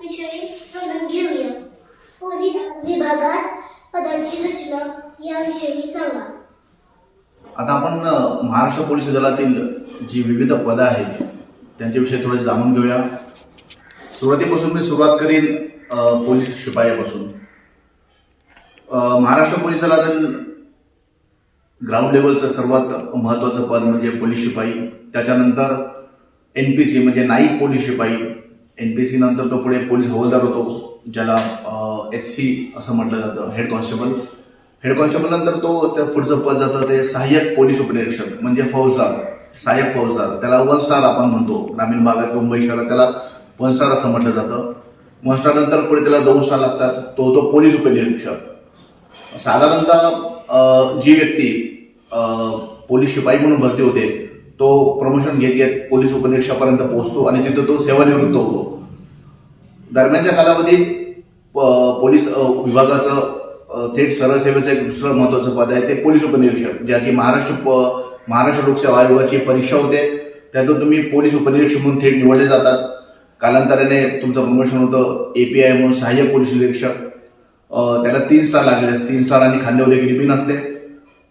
विषयी जाणून घेऊया. पोलीस विभागात पदांची रचना याविषयी सांगा. आता आपण महाराष्ट्र पोलीस दलातील जी विविध पदं आहेत त्यांच्याविषयी थोडे जाणून घेऊया. सुरुवातीपासून मी सुरुवात करीन पोलीस शिपायापासून. महाराष्ट्र पोलीस दलातील ग्राउंड लेवलचं सर्वात महत्त्वाचं पद म्हणजे पोलीस शिपाई. त्याच्यानंतर एन पी सी म्हणजे नाईक पोलीस शिपाई. एन पी सी नंतर तो पुढे पोलीस हवालदार होतो ज्याला एच सी असं म्हटलं जातं हेड कॉन्स्टेबल हेड कॉन्स्टेबल नंतर तो त्या पुढचं पद जातं ते सहाय्यक पोलीस उपनिरीक्षक म्हणजे फौजदार सहाय्यक फौजदार. त्याला वन स्टार आपण म्हणतो ग्रामीण भागात मुंबई शहरात त्याला वन स्टार असं म्हटलं जातं. वन स्टार नंतर पुढे त्याला दोन स्टार लागतात तो होतो पोलीस उपनिरीक्षक. साधारणतः जी व्यक्ती पोलीस शिपाई म्हणून भरती होते तो प्रमोशन घेत घेत पोलीस उपनिरीक्षकापर्यंत पोहोचतो आणि तिथे तो सेवानिवृत्त होतो. दरम्यानच्या कालावधीत प- पोलीस विभागाचं थेट सरळ सेवेचं एक दुसरं महत्वाचं पद आहे ते पोलीस उपनिरीक्षक ज्याची महाराष्ट्र प- महाराष्ट्र लोकसेवा आयोगाची परीक्षा होते. त्यातून तुम्ही पोलीस उपनिरीक्षक म्हणून थेट निवडले जातात. कालांतराने तुमचं प्रमोशन होतं ए पी आय म्हणून सहाय्यक पोलीस निरीक्षक. त्याला तीन स्टार लागले तीन स्टार आणि खांद्यावर एक रिबीन असते.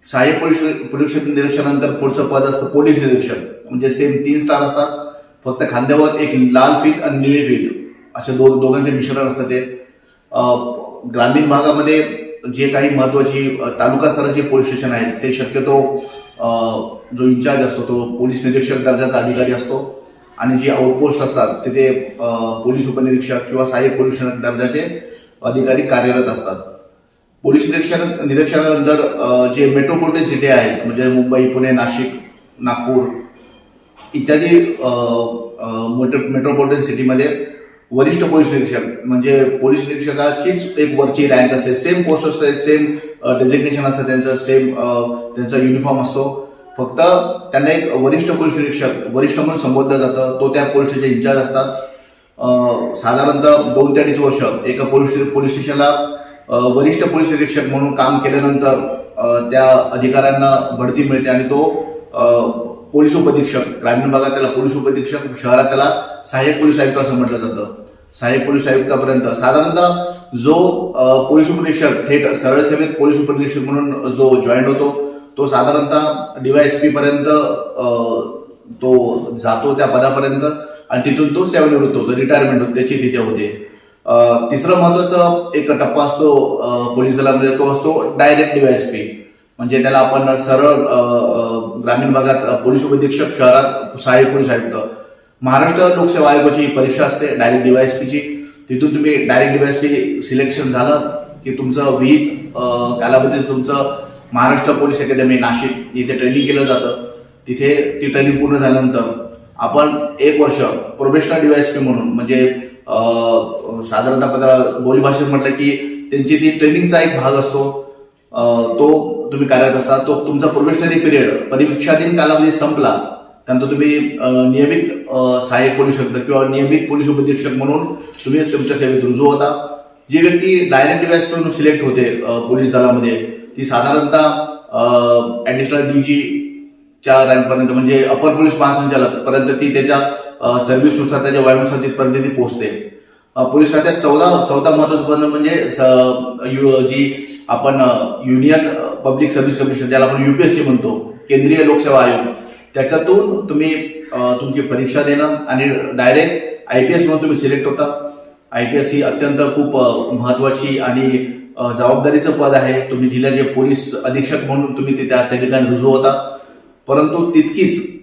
सहाय्यक पोलीस पोलीस निरीक्षणानंतर पुढचं पद असतं पोलीस निरीक्षक. म्हणजे सेम तीन स्टार असतात. फक्त खांद्यावर एक लाल फीत आणि निळी फीत. असे दो दोघांचे मिश्रण असतं ते. ग्रामीण भागामध्ये जे काही महत्वाची तालुका स्तराचे पोलीस स्टेशन आहेत ते शक्यतो जो इन्चार्ज असतो तो पोलीस निरीक्षक दर्जाचा अधिकारी असतो. आणि जे आउटपोस्ट असतात तिथे पोलीस उपनिरीक्षक किंवा सहाय्यक पोलीस दर्जाचे अधिकारी कार्यरत असतात. पोलीस निरीक्षण निरीक्षणानंतर जे मेट्रोपॉलिटन सिटी आहेत म्हणजे मुंबई पुणे नाशिक नागपूर इत्यादी मेट्रो मेट्रोपॉलिटन सिटीमध्ये वरिष्ठ पोलीस निरीक्षक म्हणजे पोलीस निरीक्षकाचीच एक वरची रँक असते. सेम पोस्ट असते सेम डेझिग्नेशन असतं त्यांचं सेम त्यांचा युनिफॉर्म असतो. फक्त त्यांना एक वरिष्ठ पोलीस निरीक्षक वरिष्ठ म्हणून संबोधलं जातं. तो त्या पोलीस स्टेशन इन्चार्ज असतात. साधारणतः दोन ते अडीच वर्ष एका पोलीस पोलीस स्टेशनला वरिष्ठ पोलीस निरीक्षक म्हणून काम केल्यानंतर त्या अधिकाऱ्यांना बढती मिळते आणि तो पोलीस उपअधीक्षक ग्रामीण भागात त्याला पोलीस उपअधीक्षक शहरात त्याला सहाय्यक पोलीस आयुक्त असं म्हटलं जातं. सहाय्यक पोलीस आयुक्तापर्यंत. साधारणतः जो पोलीस उपनिरीक्षक थेट सरळ सेवेत पोलीस उपनिरीक्षक म्हणून जो जॉईन होतो तो साधारणतः डीवायएसपी पर्यंत तो जातो त्या पदापर्यंत आणि तिथून तो सेवानिवृत्त होतो रिटायरमेंट होतो त्याची तिथे होते. तिसरं महत्त्वाचा एक टप्पा असतो पोलीस दलामध्ये तो असतो डायरेक्ट डीवायएसपी म्हणजे त्याला आपण सरळ ग्रामीण भागात पोलीस उपअधीक्षक शहरात सहाय्यक पोलीस आयुक्त. महाराष्ट्र लोकसेवा आयोगाची ही परीक्षा असते डायरेक्ट डीवायएसपीची तिथून तुम्ही डायरेक्ट डीवायएसपी सिलेक्शन झालं की तुमचं विहित कालावधीत तुमचं महाराष्ट्र पोलीस अकॅदमी नाशिक इथे ट्रेनिंग केलं जातं. तिथे ती ट्रेनिंग पूर्ण झाल्यानंतर आपण एक वर्ष प्रोफेशनल डीवायएसपी म्हणून म्हणजे साधारणतः बोली बोलीभाषेत म्हटलं की त्यांची ती ट्रेनिंगचा एक भाग असतो. तो तुम्ही कार्यरत असता तो तुमचा प्रोफेशनरी पिरियड परीक्षाधीन कालावधी संपला त्यानंतर तुम्ही नियमित सहाय्यक पोलीस शकता किंवा नियमित पोलीस उपधीक्षक म्हणून तुम्ही तुमच्या सेवेत रुजू होता. जी व्यक्ती डायरेक्ट डिवाइस म्हणून सिलेक्ट होते पोलीस दलामध्ये ती साधारणतः ॲडिशनल डी जीच्या रँकपर्यंत म्हणजे अपर पोलीस महासंचालक पर्यंत ती त्याच्या सर्व्हिसनुसार त्याच्या वयानुसार तिथपर्यंत ती पोहोचते पोलीस खात्यात चौदा चौदा महत्वाचं पद म्हणजे स- यु- जी आपण युनियन पब्लिक सर्व्हिस कमिशन ज्याला आपण युपीएससी म्हणतो केंद्रीय लोकसेवा आयोग. त्याच्यातून तुम्ही तुमची परीक्षा देणं आणि डायरेक्ट आय पी एस म्हणून तुम्ही सिलेक्ट होता. आय पी एस ही अत्यंत खूप महत्वाची आणि जबाबदारीचं पद आहे. तुम्ही जिल्ह्याचे पोलीस अधीक्षक म्हणून तुम्ही तिथे त्या त्या ठिकाणी रुजू होता. परंतु तितकीच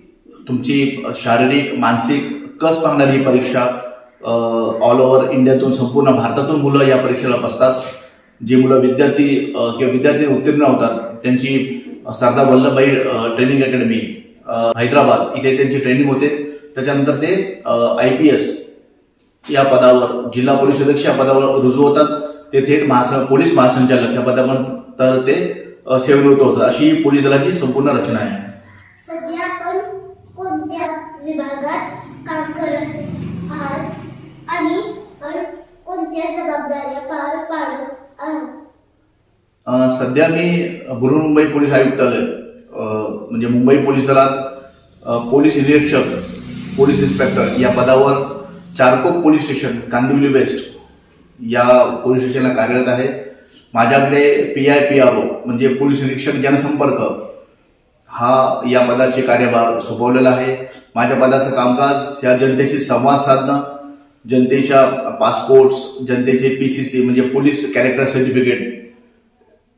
तुमची शारीरिक मानसिक कस पाहणारी ही परीक्षा? ऑल ओव्हर इंडियातून संपूर्ण भारतातून मुलं या परीक्षेला बसतात. जी मुलं विद्यार्थी किंवा विद्यार्थी उत्तीर्ण होतात त्यांची सरदार वल्लभभाई ट्रेनिंग अकॅडमी हैदराबाद इथे त्यांची ट्रेनिंग होते. त्याच्यानंतर ते आय पी एस या पदावर जिल्हा पोलीस अध्यक्ष या पदावर रुजू होतात. ते थेट महास पोलीस महासंचालक या पदावर तर ते सेवनिवृत्त होतात. अशी पोलीस दलाची संपूर्ण रचना आहे. विभागात काम करत आहात आणि कोणत्या जबाबदाऱ्या पार पाडत आहात? सध्या मी बृहन्मुंबई पोलीस आयुक्तालय म्हणजे मुंबई पोलीस दलात पोलीस निरीक्षक पोलीस इन्स्पेक्टर या पदावर Charkop police station Kandivali west या पोलीस स्टेशनला कार्यरत आहे. माझ्याकडे P I P R O म्हणजे पोलीस निरीक्षक जनसंपर्क हा या पदाचे कार्यभार सोपवलेला आहे. माझ्या पदाचं कामकाज या जनतेशी संवाद साधणं जनतेच्या पासपोर्ट्स जनतेचे पी सी सी म्हणजे पोलीस कॅरेक्टर सर्टिफिकेट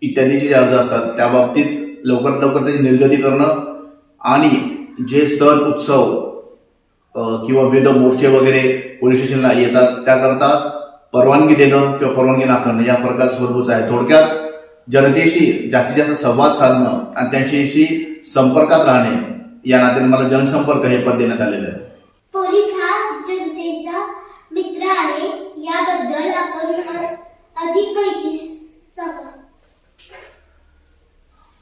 इत्यादीचे जे अर्ज असतात त्या बाबतीत लवकरात लवकर त्याची निर्गती करणं आणि जे सण उत्सव किंवा विविध मोर्चे वगैरे पोलीस स्टेशनला येतात त्याकरता परवानगी देणं किंवा परवानगी नाकारणं या प्रकार स्वरूपच आहे. थोडक्यात जनतेशी जास्तीत जास्त संवाद साधणं आणि त्यांच्याशी संपर्कात राहणे या नात्याने मला जनसंपर्क हे पद देण्यात आलेलं आहे. पोलीस हा जनतेचा मित्र आहे. याबद्दल आपण अ- अधिक माहिती सांगा.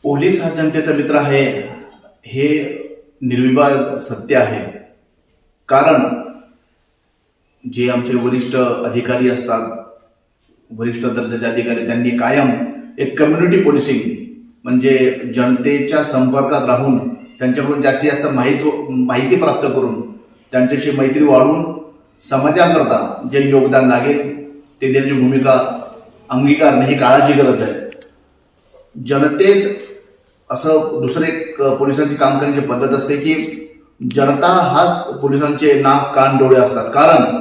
पोलीस हा जनतेचा मित्र आहे हे निर्विवाद सत्य आहे. कारण जे आमचे वरिष्ठ अधिकारी असतात वरिष्ठ दर्जाचे अधिकारी त्यांनी कायम एक कम्युनिटी पोलिसिंग म्हणजे जनतेच्या संपर्कात राहून त्यांच्याकडून जास्तीत जास्त माहिती माहिती प्राप्त करून त्यांच्याशी मैत्री वाढवून समाजाकरता जे योगदान लागेल ते देण्याची भूमिका अंगीकारणे ही काळाची गरज आहे. जनतेत असं दुसरे एक पोलिसांची काम करण्याची पद्धत असते की जनता हाच पोलिसांचे नाक कान डोळे असतात. कारण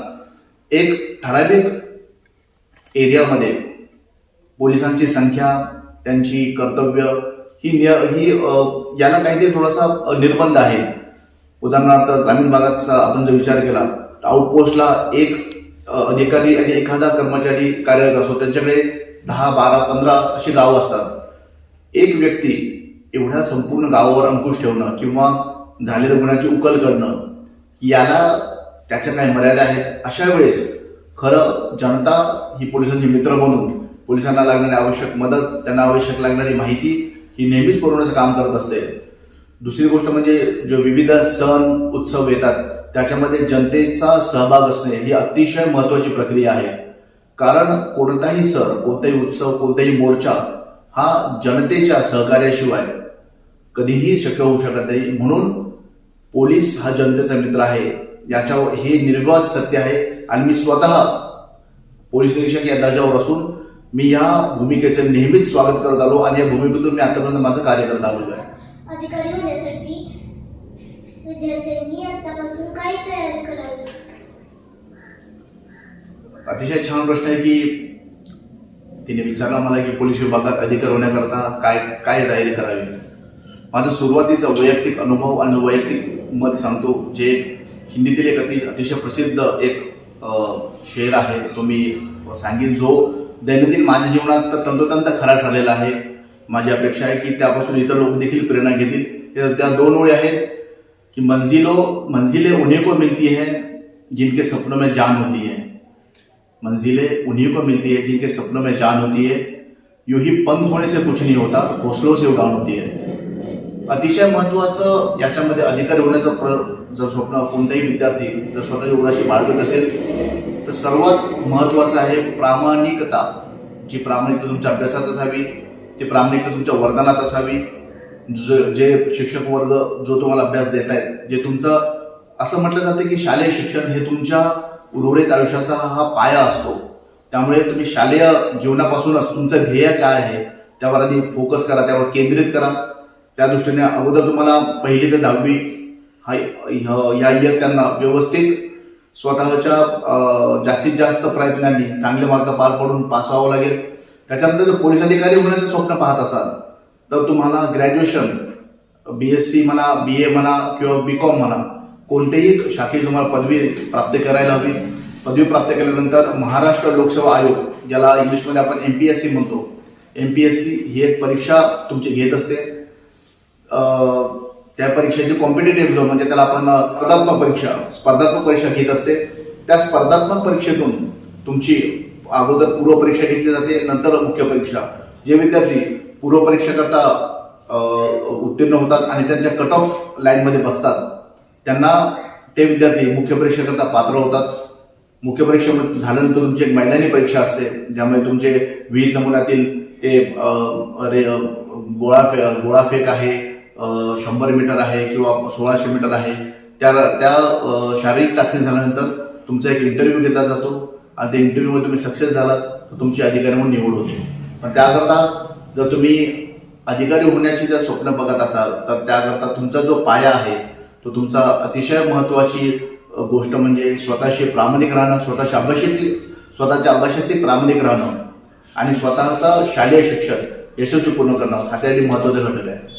एक ठराविक एरियामध्ये पोलिसांची संख्या त्यांची कर्तव्य ही निय ही यांना याला काहीतरी थोडासा निर्बंध आहे. उदाहरणार्थ ग्रामीण भागाचा आपण जर विचार केला तर आउटपोस्टला एक अधिकारी आणि एखादा कर्मचारी कार्यरत असतो. त्यांच्याकडे दहा बारा पंधरा अशी गावं असतात. एक व्यक्ती एवढ्या संपूर्ण गावावर अंकुश ठेवणं किंवा झालेल्या गुन्ह्याची उकल करणं याला त्याच्या काही मर्यादा आहेत. अशा वेळेस खरं जनता ही पोलिसांची मित्र बनून पोलिसांना लागणारी आवश्यक मदत त्यांना आवश्यक लागणारी माहिती ही नेहमीच पुरवण्याचं काम करत असते. दुसरी गोष्ट म्हणजे जो विविध सण उत्सव येतात त्याच्यामध्ये जनतेचा सहभाग असणे ही अतिशय महत्त्वाची प्रक्रिया आहे. कारण कोणताही सण कोणताही उत्सव कोणताही मोर्चा हा जनतेच्या सहकार्याशिवाय कधीही शक्य होऊ शकत नाही. म्हणून पोलीस हा जनतेचा मित्र आहे. याच्यावर हे निर्विवाद सत्य आहे. आणि मी स्वतः पोलीस निरीक्षक या दर्जावर असून मी या भूमिकेचं नेहमीच स्वागत करत आलो आणि या भूमिकेतून मी आतापर्यंत माझं कार्य करत आलो आहे. अधिकारी होण्यासाठी विद्यार्थ्यांनी आतापासून काय तयारी करावी? अतिशय छान प्रश्न आहे की तिने विचारला मला की पोलीस विभागात अधिकारी होण्याकरता काय काय तयारी करावी? माझा सुरुवातीचा वैयक्तिक अनुभव आणि वैयक्तिक मत सांगतो जे हिंदीतील एक अति अतिशय प्रसिद्ध एक शेर आहे तो मी सांगेन. जो दैनंदिन माझ्या जीवनात तर तंतोतंत खरा ठरलेला आहे. माझी अपेक्षा आहे की त्यापासून इतर लोक देखील प्रेरणा घेतील. त्या- त्या दोन ओळी आहेत कि मंजिलो मंजिलें उन्हीं को मिलती है जिनके सपनों में जान होती है. मंजिलें उन्हीं को मिलती है जिनके सपनों में जान होती है. यूं ही पंख होने से कुछ नहीं होता हौसलों से उड़ान होती है. अतिशय महत्वाचं याच्यामध्ये अधिकारी होण्याचं प्र जर स्वप्न कोणताही विद्यार्थी जर स्वतःच्या उराशी बाळगत असेल तर सर्वात महत्वाचं आहे प्रामाणिकता. जी प्रामाणिकता तुमच्या अभ्यासात असावी ती प्रामाणिकता तुमच्या वरदानात असावी. ज- जे शिक्षक वर्ग जो तुम्हाला अभ्यास देत आहेत जे तुमचं असं म्हटलं जातं की शालेय शिक्षण हे तुमच्या उर्वरित आयुष्याचा हा पाया असतो. त्यामुळे तुम्ही शालेय जीवनापासूनच तुमचं ध्येय काय आहे त्यावर आधी फोकस करा त्यावर केंद्रित करा. त्या दृष्टीने अगोदर तुम्हाला पहिली ते दहावी हा ह्या या इयत्तांना व्यवस्थित स्वतःच्या जास्तीत जास्त प्रयत्नांनी चांगले मार्ग पार पडून पास व्हावं लागेल. त्याच्यानंतर जर पोलीस अधिकारी होण्याचं स्वप्न पाहत असाल तर तुम्हाला ग्रॅज्युएशन बी एस सी म्हणा बी ए म्हणा किंवा बी कॉम म्हणा कोणत्याही शाखेत तुम्हाला पदवी प्राप्त करायला हवी. पदवी प्राप्त केल्यानंतर महाराष्ट्र लोकसेवा आयोग ज्याला इंग्लिशमध्ये आपण एम पी एस सी म्हणतो एम पी एस सी ही एक परीक्षा तुमची घेत असते. त्या परीक्षेची कॉम्पिटेटिव्ह एक्झाम म्हणजे त्याला आपण स्पर्धात्मक परीक्षा स्पर्धात्मक परीक्षा घेत असते. त्या स्पर्धात्मक परीक्षेतून तुमची अगोदर पूर्व परीक्षा घेतली जाते नंतर मुख्य परीक्षा. जे विद्यार्थी पूर्व परीक्षेकरता उत्तीर्ण होतात आणि त्यांच्या कट ऑफ लाईनमध्ये बसतात त्यांना ते विद्यार्थी मुख्य परीक्षेकरता पात्र होतात. मुख्य परीक्षा झाल्यानंतर तुमची एक मैदानी परीक्षा असते ज्यामुळे तुमचे विविध नमुन्यातील ते गोळा फे गोळाफे गोळाफेक आहे. शंभर मीटर आहे किंवा सोळाशे मीटर आहे. त्या त्या शारीरिक चाचणी झाल्यानंतर तुमचा एक इंटरव्ह्यू घेतला जातो. आणि त्या इंटरव्ह्यूमध्ये तुम्ही सक्सेस झालात तर तुमची अधिकारी म्हणून निवड होते. पण त्याकरता जर तुम्ही अधिकारी होण्याची जर स्वप्न बघत असाल तर त्याकरता तुमचा जो पाया आहे तो तुमचा अतिशय महत्त्वाची गोष्ट म्हणजे स्वतःशी प्रामाणिक राहणं स्वतःच्या अभ्यासाशी स्वतःच्या अभ्यासाशी प्रामाणिक राहणं आणि स्वतःचं शालेय शिक्षण यशस्वी पूर्ण करणं हा त्यासाठी महत्त्वाचा घटक आहे.